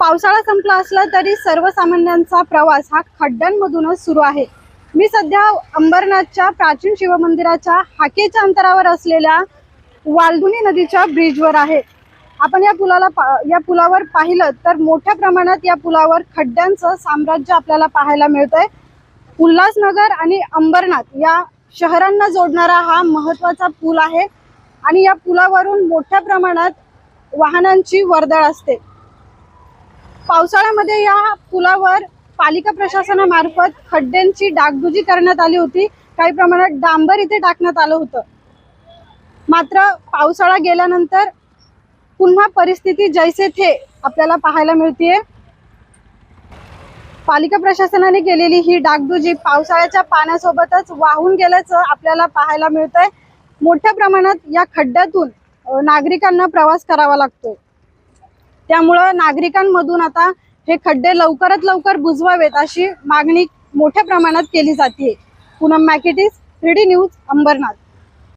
पावसाळा संपला असला तरी सर्वसामान्यांचा प्रवास हा खड्ड्यांमधूनच सुरू आहे. मी सध्या अंबरनाथच्या प्राचीन शिवमंदिराच्या हाकेच्या अंतरावर असलेल्या वालधुनी नदीच्या ब्रिजवर आहे. आपण या पुलाला पा- या पुलावर पाहिलं तर मोठ्या प्रमाणात या पुलावर खड्ड्यांचं साम्राज्य आपल्याला पाहायला मिळतंय. उल्हासनगर आणि अंबरनाथ या शहरांना जोडणारा हा महत्त्वाचा पूल आहे आणि या पुलावरून मोठ्या प्रमाणात वाहनांची वर्दळ असते. पावसाळ्यामध्ये या पुलावर पालिका प्रशासनामार्फत खड्ड्यांची डागडुजी करण्यात आली होती. काही प्रमाणात डांबर इथे टाकण्यात आलं होतं. मात्र पावसाळा गेल्यानंतर पुन्हा परिस्थिती जैसे थे आपल्याला पाहायला मिळतीये. पालिका प्रशासनाने केलेली ही डागडुजी पावसाळ्याच्या पाण्यासोबतच वाहून गेल्याचं आपल्याला पाहायला मिळतंय. मोठ्या प्रमाणात या खड्ड्यातून नागरिकांना प्रवास करावा लागतोय. त्यामुळं नागरिकांमधून आता हे खड्डे लवकरात लवकर बुजवावेत अशी मागणी मोठ्या प्रमाणात केली जाते पूनम मॅकेटिस थ्री डी न्यूज अंबरनाथ.